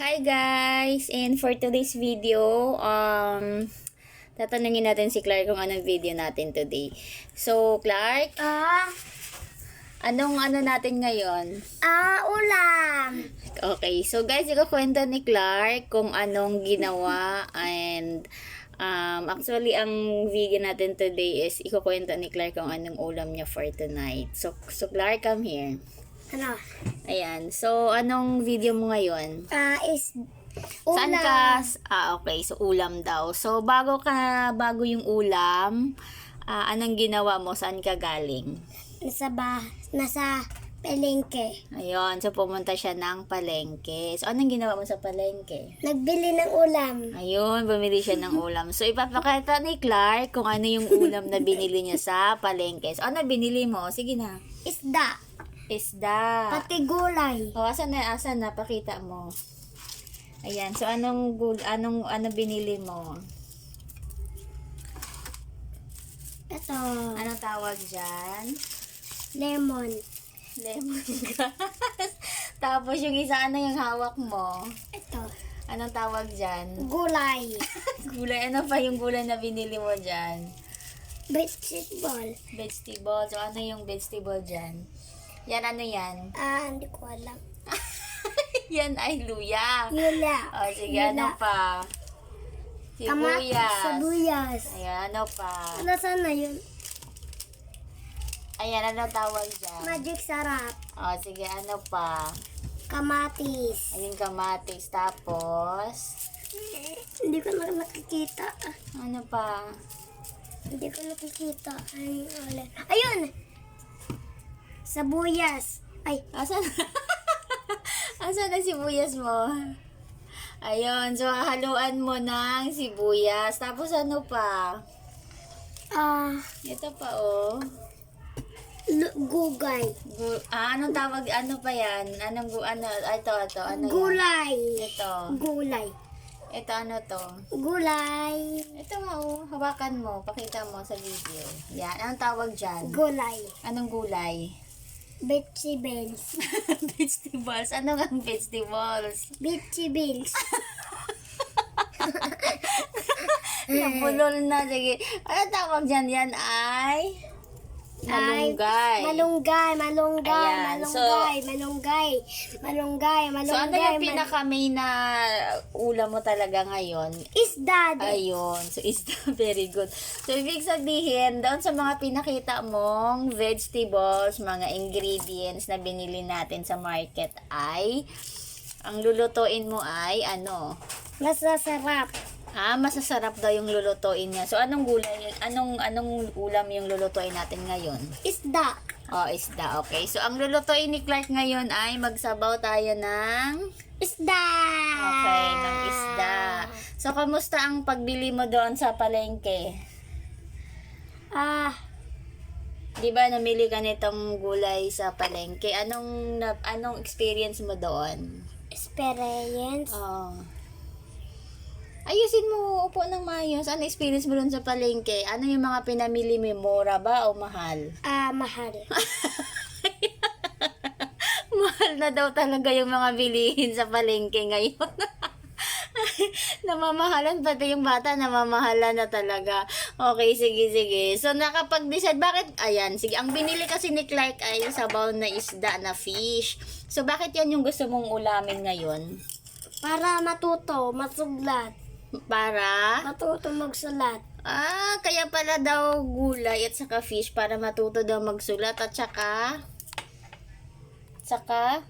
Hi guys! And for today's video, um, tatanungin natin si Clark kung anong video natin today. So, Clark, Ah, anong ano natin ngayon? ah, ulam. Okay, so guys, ikukwento ni Clark kung anong ginawa and um, actually, ang video natin today is ikukwento ni Clark kung anong ulam niya for tonight. So, so Clark, come here. Ano? Ayan, so anong video mo ngayon? Ah, is Saan ulam. ka? Ah, okay. So, ulam daw. So, bago ka, bago yung ulam, ah, anong ginawa mo? Saan ka galing? Nasa ba, nasa pelengke. Ayun. So, pumunta siya ng palengke. So, anong ginawa mo sa palengke? Nagbili ng ulam. Ayun, bumili siya ng ulam. So, ipapakita ni Clark kung ano yung ulam na binili niya sa palengke. So, ano binili mo? Sige na. Isda. Isda. Pati gulay. O, asan na, asan na? Pakita mo. Ayan. So, anong, gul- anong, ano binili mo? Ito. Anong tawag dyan? Lemon. Lemon grass. Tapos yung isa, ano yung hawak mo? Ito. Anong tawag dyan? Gulay. Gulay. Ano pa yung gulay na binili mo dyan? Vegetable. Vegetable. So, ano yung vegetable dyan? Yan, ano yan? Ah, hindi ko alam. yan ay luya. Yula. O, sige, ano pa? Sibuyas. Sibuyas. Ayan, ano pa? Nasaan na yun? Ayan, ano tawag dyan? Magic sarap. O, sige, ano pa? Kamatis. Ayun, kamatis. Tapos, Hindi ko na nakikita. ano pa? Hindi ko nakikita. Ay, ulit. Ayun! Sabuyas. Ay, Asan? Asan na sibuyas mo? Ayun, so haluan mo ng sibuyas. Tapos ano pa? ah, Ito pa oh. gugay. Gu- ah, anong tawag? Ano pa yan? Anong gu- ano? Ito, ito. Ano yan? Gulay. Ito. Gulay. Ito ano to? Gulay. Ito nga oh. Hawakan mo. Pakita mo sa video. Yan. Anong tawag dyan? Gulay. Anong gulay? Vegetables. vegetables. Ano nga vegetables? Vegetables. Nabulol na. Sige. Ano tawag dyan? Yan ay... Malunggay. Malunggay. Malunggay. Ayan, so- Malunggay. Malunggay. Malunggay. Malunggay. So, ano yung pinaka-main na ulam mo talaga ngayon? Isda. Ayun. So, is very good. So, ibig sabihin, doon sa mga pinakita mong vegetables, mga ingredients na binili natin sa market ay, ang lulutuin mo ay, ano? Masasarap. Ah, masasarap daw yung lulutuin niya. So, anong gulay, anong, anong ulam yung lulutuin natin ngayon? Isda. Oh, isda. Okay. So, ang lulutuin ni Clark ngayon ay magsabaw tayo ng... Isda. Okay, ng isda. So, kamusta ang pagbili mo doon sa palengke? Ah, Di ba namili ka nitong gulay sa palengke? Anong na- anong experience mo doon? experience. Oh. Ayusin mo, upo ng maayos. Ano experience mo doon sa palengke? Ano yung mga pinamili mo? Mura ba o mahal? Ah, mahal. mahal na daw talaga yung mga bilihin sa palengke ngayon. namamahalan pati yung bata namamahalan na talaga. Okay, sige, sige. So, nakapag-decide, bakit? Ayan, sige. Ang binili kasi ni Clark ay sabaw na isda na fish. So, bakit yan yung gusto mong ulamin ngayon? Para matuto, masuglat. Para? Matuto magsulat. Ah, kaya pala daw gulay at saka fish para matuto daw magsulat at saka saka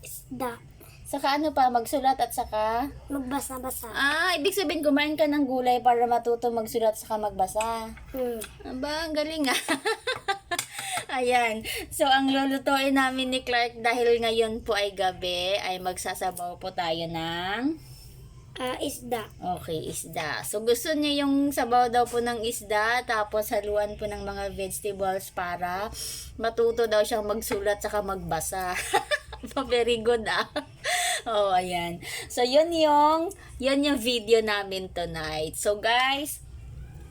Isda. saka ano pa magsulat at saka Magbasa-basa. Ah, ibig sabihin kumain ka ng gulay para matuto magsulat saka magbasa. Hmm. Aba, ang galing ah. Ayan. So, ang lulutuin namin ni Clark dahil ngayon po ay gabi, ay magsasabaw po tayo ng... Ah, isda. Okay, isda. So, gusto niya yung sabaw daw po ng isda, tapos haluan po ng mga vegetables para matuto daw siyang magsulat saka magbasa. Very good ah. oh, ayan. So, yun yung, yun yung video namin tonight. So, guys,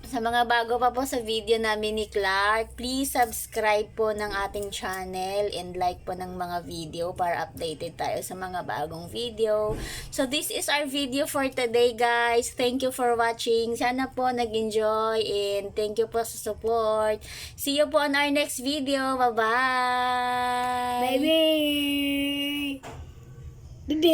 sa mga bago pa po sa video namin ni Clark, please subscribe po ng ating channel and like po ng mga video para updated tayo sa mga bagong video. So this is our video for today guys. Thank you for watching. Sana po nag-enjoy and thank you po sa support. See you po on our next video. Bye-bye! Bye-bye! Bye-bye!